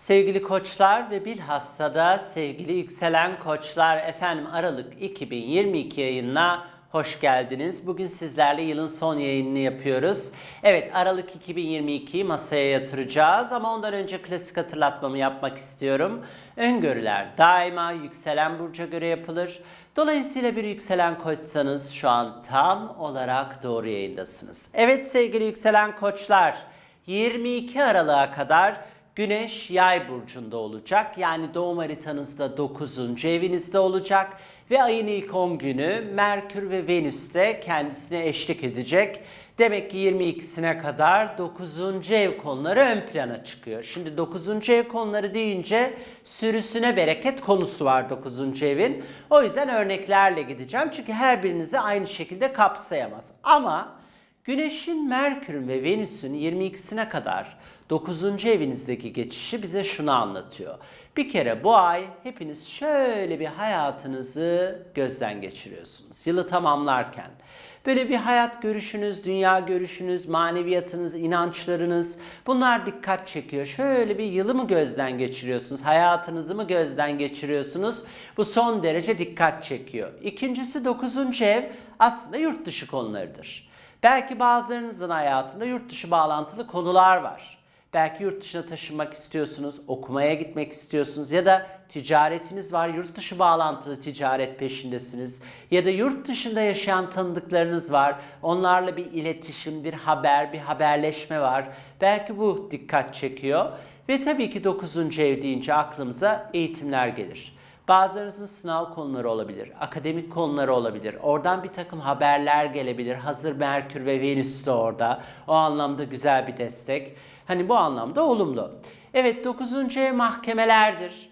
Sevgili koçlar ve bilhassa da sevgili yükselen koçlar efendim Aralık 2022 yayınına hoş geldiniz. Bugün sizlerle yılın son yayınını yapıyoruz. Evet Aralık 2022'yi masaya yatıracağız ama ondan önce klasik hatırlatmamı yapmak istiyorum. Öngörüler daima yükselen burca göre yapılır. Dolayısıyla bir yükselen koçsanız şu an tam olarak doğru yayındasınız. Evet sevgili yükselen koçlar 22 Aralık'a kadar Güneş yay burcunda olacak. Yani doğum haritanızda 9. evinizde olacak. Ve ayın ilk 10 günü Merkür ve Venüs de kendisine eşlik edecek. Demek ki 22'sine kadar 9. ev konuları ön plana çıkıyor. Şimdi 9. ev konuları deyince sürüsüne bereket konusu var 9. evin. O yüzden örneklerle gideceğim. Çünkü her birinizi aynı şekilde kapsayamaz. Ama Güneşin, Merkür'ün ve Venüs'ün 22'sine kadar 9. evinizdeki geçişi bize şunu anlatıyor. Bir kere bu ay hepiniz şöyle bir hayatınızı gözden geçiriyorsunuz. Yılı tamamlarken. Böyle bir hayat görüşünüz, dünya görüşünüz, maneviyatınız, inançlarınız bunlar dikkat çekiyor. Şöyle bir yılı mı gözden geçiriyorsunuz, hayatınızı mı gözden geçiriyorsunuz? Bu son derece dikkat çekiyor. İkincisi 9. ev aslında yurt dışı konularıdır. Belki bazılarınızın hayatında yurt dışı bağlantılı konular var. Belki yurt dışına taşınmak istiyorsunuz, okumaya gitmek istiyorsunuz ya da ticaretiniz var, yurt dışı bağlantılı ticaret peşindesiniz. Ya da yurt dışında yaşayan tanıdıklarınız var, onlarla bir iletişim, bir haber, bir haberleşme var. Belki bu dikkat çekiyor. Ve tabii ki 9. ev deyince aklımıza eğitimler gelir. Bazılarınızın sınav konuları olabilir, akademik konuları olabilir. Oradan bir takım haberler gelebilir. Hazır Merkür ve Venüs de orada. O anlamda güzel bir destek. Hani bu anlamda olumlu. Evet 9. ev mahkemelerdir.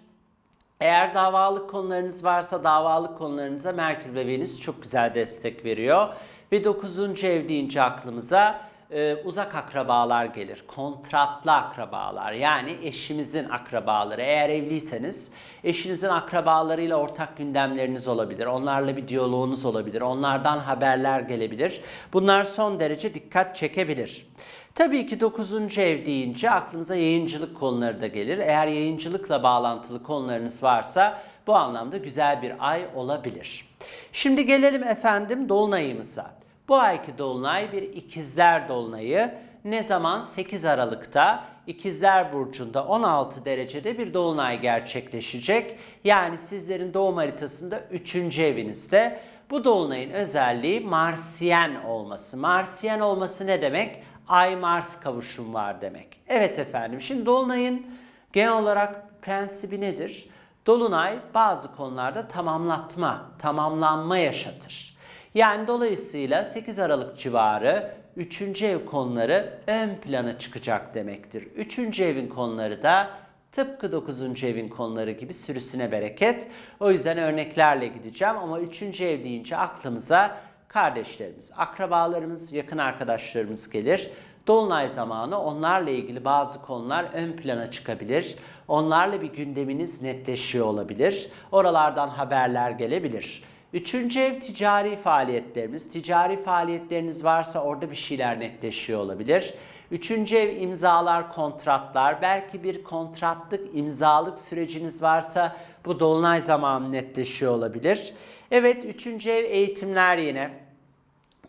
Eğer davalık konularınız varsa davalık konularınıza Merkür ve Venüs çok güzel destek veriyor. Ve 9. ev deyince aklımıza e, uzak akrabalar gelir. Kontratlı akrabalar yani eşimizin akrabaları. Eğer evliyseniz eşinizin akrabalarıyla ortak gündemleriniz olabilir. Onlarla bir diyaloğunuz olabilir. Onlardan haberler gelebilir. Bunlar son derece dikkat çekebilir. Tabii ki 9. ev deyince aklınıza yayıncılık konuları da gelir. Eğer yayıncılıkla bağlantılı konularınız varsa bu anlamda güzel bir ay olabilir. Şimdi gelelim efendim dolunayımıza. Bu ayki dolunay bir ikizler dolunayı. Ne zaman? 8 Aralık'ta İkizler Burcu'nda 16 derecede bir dolunay gerçekleşecek. Yani sizlerin doğum haritasında 3. evinizde. Bu dolunayın özelliği Marsiyen olması. Marsiyen olması ne demek? Ay-Mars kavuşum var demek. Evet efendim şimdi Dolunay'ın genel olarak prensibi nedir? Dolunay bazı konularda tamamlatma, tamamlanma yaşatır. Yani dolayısıyla 8 Aralık civarı 3. ev konuları ön plana çıkacak demektir. 3. evin konuları da tıpkı 9. evin konuları gibi sürüsüne bereket. O yüzden örneklerle gideceğim ama 3. ev deyince aklımıza kardeşlerimiz, akrabalarımız, yakın arkadaşlarımız gelir. Dolunay zamanı onlarla ilgili bazı konular ön plana çıkabilir. Onlarla bir gündeminiz netleşiyor olabilir. Oralardan haberler gelebilir. Üçüncü ev ticari faaliyetlerimiz. Ticari faaliyetleriniz varsa orada bir şeyler netleşiyor olabilir. Üçüncü ev imzalar, kontratlar. Belki bir kontratlık, imzalık süreciniz varsa bu dolunay zamanı netleşiyor olabilir. Evet, üçüncü ev eğitimler yine.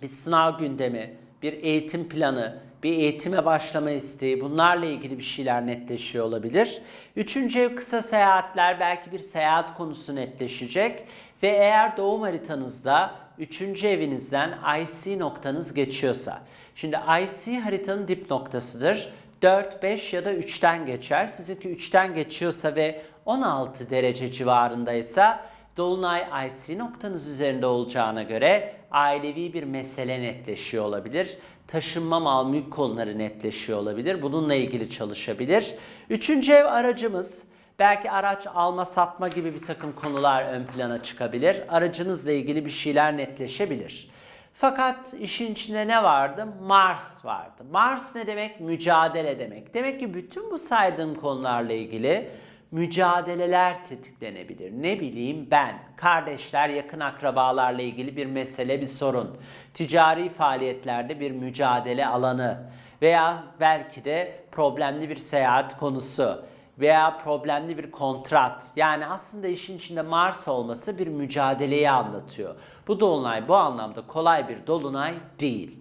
Bir sınav gündemi, bir eğitim planı, bir eğitime başlama isteği bunlarla ilgili bir şeyler netleşiyor olabilir. Üçüncü ev kısa seyahatler belki bir seyahat konusu netleşecek ve eğer doğum haritanızda üçüncü evinizden IC noktanız geçiyorsa. Şimdi IC haritanın dip noktasıdır. 4, 5 ya da 3'ten geçer. Sizinki 3'ten geçiyorsa ve 16 derece civarındaysa Dolunay IC noktanız üzerinde olacağına göre ailevi bir mesele netleşiyor olabilir. Taşınma mal mülk konuları netleşiyor olabilir. Bununla ilgili çalışabilir. Üçüncü ev aracımız. Belki araç alma satma gibi bir takım konular ön plana çıkabilir. Aracınızla ilgili bir şeyler netleşebilir. Fakat işin içinde ne vardı? Mars vardı. Mars ne demek? Mücadele demek. Demek ki bütün bu saydığım konularla ilgili mücadeleler tetiklenebilir. Ne bileyim ben, kardeşler, yakın akrabalarla ilgili bir mesele, bir sorun, ticari faaliyetlerde bir mücadele alanı veya belki de problemli bir seyahat konusu veya problemli bir kontrat. Yani aslında işin içinde Mars olması bir mücadeleyi anlatıyor. Bu dolunay bu anlamda kolay bir dolunay değil.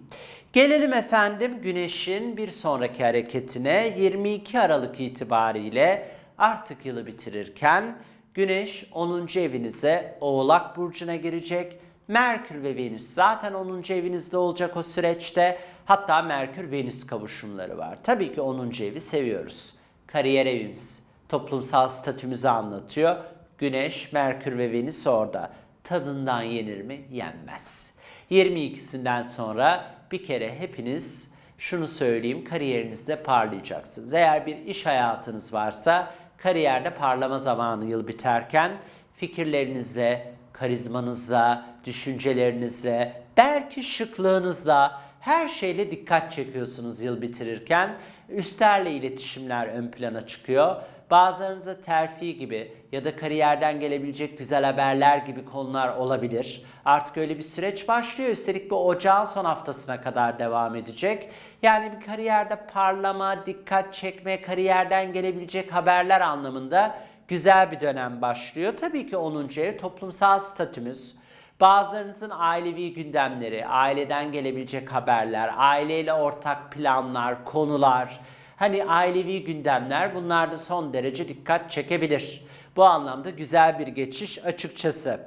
Gelelim efendim Güneş'in bir sonraki hareketine 22 Aralık itibariyle artık yılı bitirirken Güneş 10. evinize Oğlak Burcu'na girecek. Merkür ve Venüs zaten 10. evinizde olacak o süreçte. Hatta Merkür-Venüs kavuşumları var. Tabii ki 10. evi seviyoruz. Kariyer evimiz, toplumsal statümüzü anlatıyor. Güneş, Merkür ve Venüs orada. Tadından yenir mi? Yenmez. 22'sinden sonra bir kere hepiniz şunu söyleyeyim kariyerinizde parlayacaksınız. Eğer bir iş hayatınız varsa kariyerde parlama zamanı yıl biterken fikirlerinizle, karizmanızla, düşüncelerinizle, belki şıklığınızla her şeyle dikkat çekiyorsunuz yıl bitirirken. Üstlerle iletişimler ön plana çıkıyor. Bazılarınıza terfi gibi ya da kariyerden gelebilecek güzel haberler gibi konular olabilir. Artık öyle bir süreç başlıyor. Üstelik bu ocağın son haftasına kadar devam edecek. Yani bir kariyerde parlama, dikkat çekme, kariyerden gelebilecek haberler anlamında güzel bir dönem başlıyor. Tabii ki 10. ev toplumsal statümüz, Bazılarınızın ailevi gündemleri, aileden gelebilecek haberler, aileyle ortak planlar, konular, hani ailevi gündemler bunlar da son derece dikkat çekebilir. Bu anlamda güzel bir geçiş açıkçası.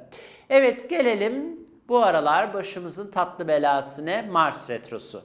Evet gelelim bu aralar başımızın tatlı belası ne? Mars retrosu.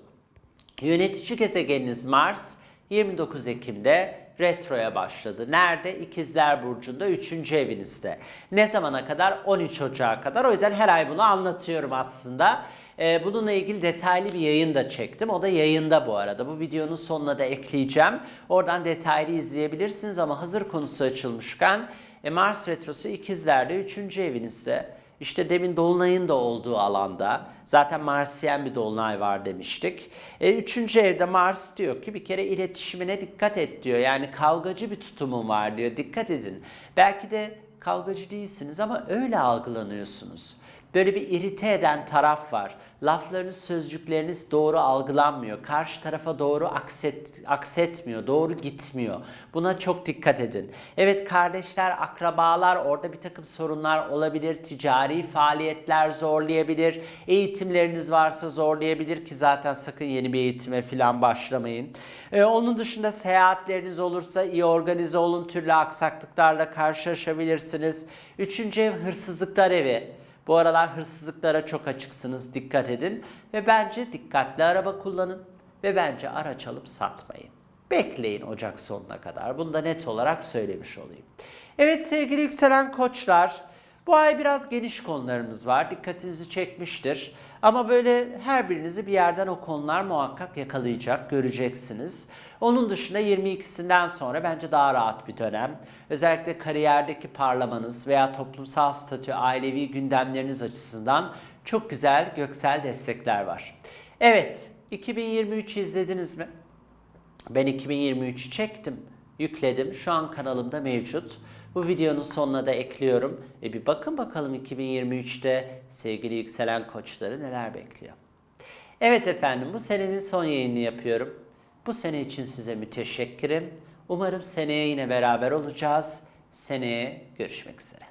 Yönetici gezegeniniz Mars 29 Ekim'de retroya başladı. Nerede? İkizler Burcu'nda 3. evinizde. Ne zamana kadar? 13 Ocağı kadar. O yüzden her ay bunu anlatıyorum aslında. Ee, bununla ilgili detaylı bir yayın da çektim. O da yayında bu arada. Bu videonun sonuna da ekleyeceğim. Oradan detaylı izleyebilirsiniz ama hazır konusu açılmışken e, Mars Retrosu ikizlerde 3. evinizde. İşte demin Dolunay'ın da olduğu alanda zaten Marsiyen bir Dolunay var demiştik. E, üçüncü evde Mars diyor ki bir kere iletişimine dikkat et diyor. Yani kavgacı bir tutumun var diyor. Dikkat edin. Belki de kavgacı değilsiniz ama öyle algılanıyorsunuz. Böyle bir irite eden taraf var. Laflarınız, sözcükleriniz doğru algılanmıyor. Karşı tarafa doğru akset, aksetmiyor, doğru gitmiyor. Buna çok dikkat edin. Evet kardeşler, akrabalar orada bir takım sorunlar olabilir. Ticari faaliyetler zorlayabilir. Eğitimleriniz varsa zorlayabilir ki zaten sakın yeni bir eğitime falan başlamayın. Ee, onun dışında seyahatleriniz olursa iyi organize olun. Türlü aksaklıklarla karşılaşabilirsiniz. Üçüncü ev hırsızlıklar evi. Bu aralar hırsızlıklara çok açıksınız. Dikkat edin. Ve bence dikkatli araba kullanın. Ve bence araç alıp satmayın. Bekleyin Ocak sonuna kadar. Bunu da net olarak söylemiş olayım. Evet sevgili yükselen koçlar. Bu ay biraz geniş konularımız var. Dikkatinizi çekmiştir. Ama böyle her birinizi bir yerden o konular muhakkak yakalayacak, göreceksiniz. Onun dışında 22'sinden sonra bence daha rahat bir dönem. Özellikle kariyerdeki parlamanız veya toplumsal statü, ailevi gündemleriniz açısından çok güzel göksel destekler var. Evet, 2023 izlediniz mi? Ben 2023'ü çektim, yükledim. Şu an kanalımda mevcut. Bu videonun sonuna da ekliyorum. E bir bakın bakalım 2023'te sevgili yükselen koçları neler bekliyor. Evet efendim bu senenin son yayını yapıyorum. Bu sene için size müteşekkirim. Umarım seneye yine beraber olacağız. Seneye görüşmek üzere.